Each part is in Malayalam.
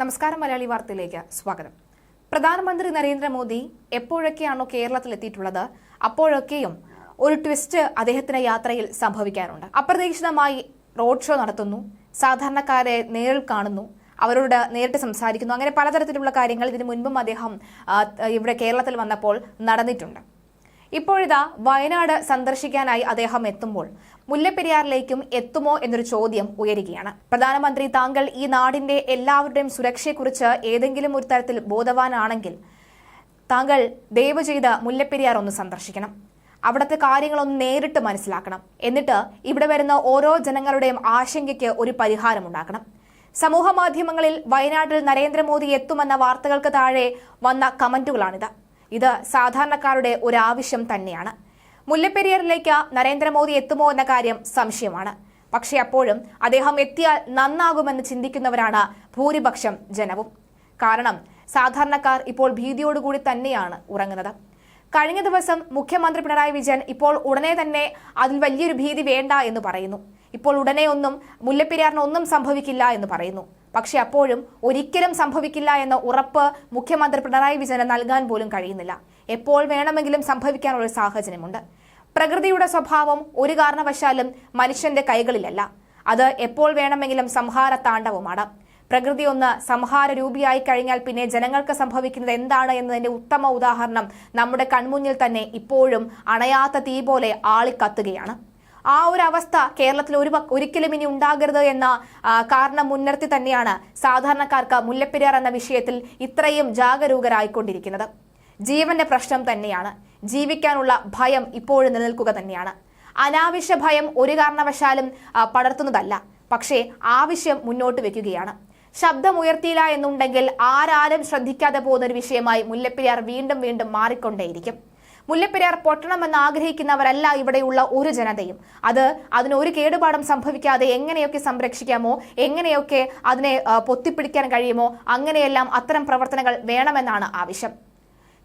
നമസ്കാരം മലയാളി വാർത്തയിലേക്ക് സ്വാഗതം. പ്രധാനമന്ത്രി നരേന്ദ്രമോദി എപ്പോഴൊക്കെയാണോ കേരളത്തിൽ എത്തിയിട്ടുള്ളത് അപ്പോഴൊക്കെയും ഒരു ട്വിസ്റ്റ് അദ്ദേഹത്തിന്റെ യാത്രയിൽ സംഭവിക്കാറുണ്ട്. അപ്രതീക്ഷിതമായി റോഡ് ഷോ നടത്തുന്നു സാധാരണക്കാരെ നേരിൽ കാണുന്നു അവരോട് നേരിട്ട് സംസാരിക്കുന്നു അങ്ങനെ പലതരത്തിലുള്ള കാര്യങ്ങൾ ഇതിനു മുൻപും അദ്ദേഹം ഇവിടെ കേരളത്തിൽ വന്നപ്പോൾ നടന്നിട്ടുണ്ട്. ഇപ്പോഴിതാ വയനാട് സന്ദർശിക്കാനായി അദ്ദേഹം എത്തുമ്പോൾ മുല്ലപ്പെരിയാറിലേക്കും എത്തുമോ എന്നൊരു ചോദ്യം ഉയരുകയാണ്. പ്രധാനമന്ത്രി താങ്കൾ ഈ നാടിന്റെ എല്ലാവരുടെയും സുരക്ഷയെക്കുറിച്ച് ഏതെങ്കിലും ഒരു തരത്തിൽ ബോധവാനാണെങ്കിൽ താങ്കൾ ദയവ് ചെയ്ത് മുല്ലപ്പെരിയാർ ഒന്ന് സന്ദർശിക്കണം. അവിടുത്തെ കാര്യങ്ങളൊന്ന് നേരിട്ട് മനസ്സിലാക്കണം. എന്നിട്ട് ഇവിടെ വരുന്ന ഓരോ ജനങ്ങളുടെയും ആശങ്കയ്ക്ക് ഒരു പരിഹാരമുണ്ടാക്കണം സമൂഹ മാധ്യമങ്ങളിൽ വയനാട്ടിൽ നരേന്ദ്രമോദി എത്തുമെന്ന വാർത്തകൾക്ക് താഴെ വന്ന കമന്റുകളാണിത്. ഇത് സാധാരണക്കാരുടെ ഒരു തന്നെയാണ്. മുല്ലപ്പെരിയാറിലേക്ക് നരേന്ദ്രമോദി എത്തുമോ എന്ന കാര്യം സംശയമാണ്. പക്ഷേ അപ്പോഴും അദ്ദേഹം എത്തിയാൽ നന്നാകുമെന്ന് ചിന്തിക്കുന്നവരാണ് ഭൂരിപക്ഷം ജനവും. കാരണം സാധാരണക്കാർ ഇപ്പോൾ ഭീതിയോടുകൂടി തന്നെയാണ് ഉറങ്ങുന്നത്. കഴിഞ്ഞ ദിവസം മുഖ്യമന്ത്രി പിണറായി വിജയൻ ഇപ്പോൾ ഉടനെ തന്നെ അതിൽ വലിയൊരു ഭീതി വേണ്ട എന്ന് പറയുന്നു. ഇപ്പോൾ ഉടനെ ഒന്നും മുല്ലപ്പെരിയാറിന് ഒന്നും സംഭവിക്കില്ല എന്ന് പറയുന്നു. പക്ഷെ അപ്പോഴും ഒരിക്കലും സംഭവിക്കില്ല എന്ന ഉറപ്പ് മുഖ്യമന്ത്രി പിണറായി വിജയന് നൽകാൻ പോലും കഴിയുന്നില്ല. എപ്പോൾ വേണമെങ്കിലും സംഭവിക്കാനുള്ള സാഹചര്യമുണ്ട്. പ്രകൃതിയുടെ സ്വഭാവം ഒരു കാരണവശാലും മനുഷ്യന്റെ കൈകളിലല്ല. അത് എപ്പോൾ വേണമെങ്കിലും സംഹാര താണ്ഡവമാണ്. പ്രകൃതി ഒന്ന് സംഹാര രൂപിയായി കഴിഞ്ഞാൽ പിന്നെ ജനങ്ങൾക്ക് സംഭവിക്കുന്നത് എന്താണ് എന്നതിന്റെ ഉത്തമ ഉദാഹരണം നമ്മുടെ കൺമുന്നിൽ തന്നെ ഇപ്പോഴും അണയാത്ത തീ പോലെ ആളിക്കത്തുകയാണ്. ആ ഒരു അവസ്ഥ കേരളത്തിൽ ഒരു ഒരിക്കലും ഇനി ഉണ്ടാകരുത് എന്ന കാരണം മുൻനിർത്തി തന്നെയാണ് സാധാരണക്കാർക്ക് മുല്ലപ്പെരിയാർ എന്ന വിഷയത്തിൽ ഇത്രയും ജാഗരൂകരായിക്കൊണ്ടിരിക്കുന്നത്. ജീവന്റെ പ്രശ്നം തന്നെയാണ്. ജീവിക്കാനുള്ള ഭയം ഇപ്പോഴും നിലനിൽക്കുക തന്നെയാണ്. അനാവശ്യ ഭയം ഒരു കാരണവശാലും പടർത്തുന്നതല്ല. പക്ഷേ ആവശ്യം മുന്നോട്ട് വെക്കുകയാണ്. ശബ്ദമുയർത്തിയില്ല എന്നുണ്ടെങ്കിൽ ആരാരും ശ്രദ്ധിക്കാതെ പോകുന്ന ഒരു വിഷയമായി മുല്ലപ്പെരിയാർ വീണ്ടും വീണ്ടും മാറിക്കൊണ്ടേയിരിക്കും. മുല്ലപ്പെരിയാർ പൊട്ടണമെന്ന് ആഗ്രഹിക്കുന്നവരല്ല ഇവിടെയുള്ള ഒരു ജനതയും. അത് അതിന് ഒരു കേടുപാടും സംഭവിക്കാതെ എങ്ങനെയൊക്കെ സംരക്ഷിക്കാമോ എങ്ങനെയൊക്കെ അതിനെ പൊത്തിപ്പിടിക്കാൻ കഴിയുമോ അങ്ങനെയെല്ലാം അത്തരം പ്രവർത്തനങ്ങൾ വേണമെന്നാണ് ആവശ്യം.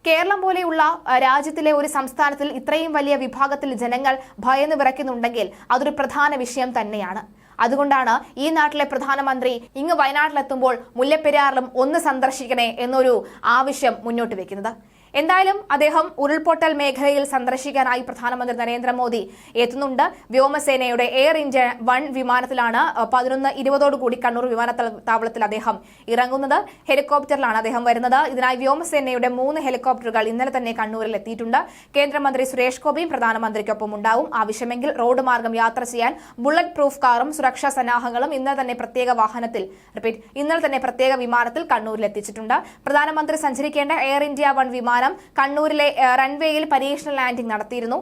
കേരളം പോലെയുള്ള രാജ്യത്തിലെ ഒരു സംസ്ഥാനത്തിൽ ഇത്രയും വലിയ വിഭാഗത്തിൽ ജനങ്ങൾ ഭയന്ന് വിറയ്ക്കുന്നുണ്ടെങ്കിൽ അതൊരു പ്രധാന വിഷയം തന്നെയാണ്. അതുകൊണ്ടാണ് ഈ നാട്ടിലെ പ്രധാനമന്ത്രി ഇങ്ങ് വയനാട്ടിലെത്തുമ്പോൾ മുല്ലപ്പെരിയാറിലും ഒന്ന് സന്ദർശിക്കണേ എന്നൊരു ആവശ്യം മുന്നോട്ട് വെക്കുന്നത്. എന്തായാലും അദ്ദേഹം ഉരുൾപൊട്ടൽ മേഖലയിൽ സന്ദർശിക്കാനായി പ്രധാനമന്ത്രി നരേന്ദ്രമോദി എത്തുന്നുണ്ട്. വ്യോമസേനയുടെ എയർ ഇന്ത്യ വൺ വിമാനത്തിലാണ് പതിനൊന്ന് ഇരുപതോടുകൂടി കണ്ണൂർ വിമാനത്താവളത്തിൽ അദ്ദേഹം ഇറങ്ങുന്നത്. ഹെലികോപ്റ്ററിലാണ് അദ്ദേഹം വരുന്നത്. ഇതിനായി വ്യോമസേനയുടെ മൂന്ന് ഹെലികോപ്റ്ററുകൾ ഇന്നലെ തന്നെ കണ്ണൂരിൽ എത്തിയിട്ടുണ്ട്. കേന്ദ്രമന്ത്രി സുരേഷ് ഗോപിയും പ്രധാനമന്ത്രിക്കൊപ്പം ഉണ്ടാവും. ആവശ്യമെങ്കിൽ റോഡ് മാർഗം യാത്ര ചെയ്യാൻ ബുള്ളറ്റ് പ്രൂഫ് കാറും സുരക്ഷാ സന്നാഹങ്ങളും ഇന്നലെ തന്നെ പ്രത്യേക വാഹനത്തിൽ റിപ്പീറ്റ് ഇന്നലെ തന്നെ പ്രത്യേക വിമാനത്തിൽ കണ്ണൂരിൽ എത്തിച്ചിട്ടുണ്ട്. പ്രധാനമന്ത്രി സഞ്ചരിക്കേണ്ട എയർ ഇന്ത്യ വൺ വിമാനം കണ്ണൂരിലെ റൺവേയിൽ പരീക്ഷണ ലാൻഡിംഗ് നടത്തിയിരുന്നു.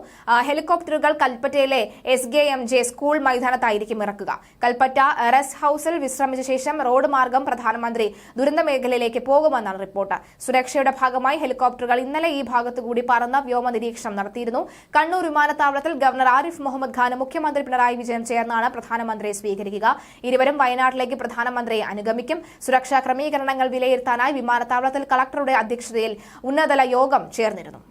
ഹെലികോപ്റ്ററുകൾ കൽപ്പറ്റയിലെ S K M J school മൈതാനത്തായിരിക്കും ഇറക്കുക. കൽപ്പറ്റ റെസ്റ്റ് ഹൌസിൽ വിശ്രമിച്ച ശേഷം റോഡ് മാർഗം പ്രധാനമന്ത്രി ദുരന്ത മേഖലയിലേക്ക് പോകുമെന്നാണ് റിപ്പോർട്ട്. സുരക്ഷയുടെ ഭാഗമായി ഹെലികോപ്റ്ററുകൾ ഇന്നലെ ഈ ഭാഗത്തു കൂടി പറന്ന് വ്യോമ നിരീക്ഷണം നടത്തിയിരുന്നു. കണ്ണൂർ വിമാനത്താവളത്തിൽ ഗവർണർ ആരിഫ് മുഹമ്മദ് ഖാൻ മുഖ്യമന്ത്രി പിണറായി വിജയൻ ചേർന്നാണ് പ്രധാനമന്ത്രിയെ സ്വീകരിക്കുക. ഇരുവരും വയനാട്ടിലേക്ക് പ്രധാനമന്ത്രിയെ അനുഗമിക്കും. സുരക്ഷാ ക്രമീകരണങ്ങൾ വിലയിരുത്താനായി വിമാനത്താവളത്തിൽ കളക്ടറുടെ അധ്യക്ഷതയിൽ ഉന്നതതല യോഗം ചേർന്നിരുന്നു.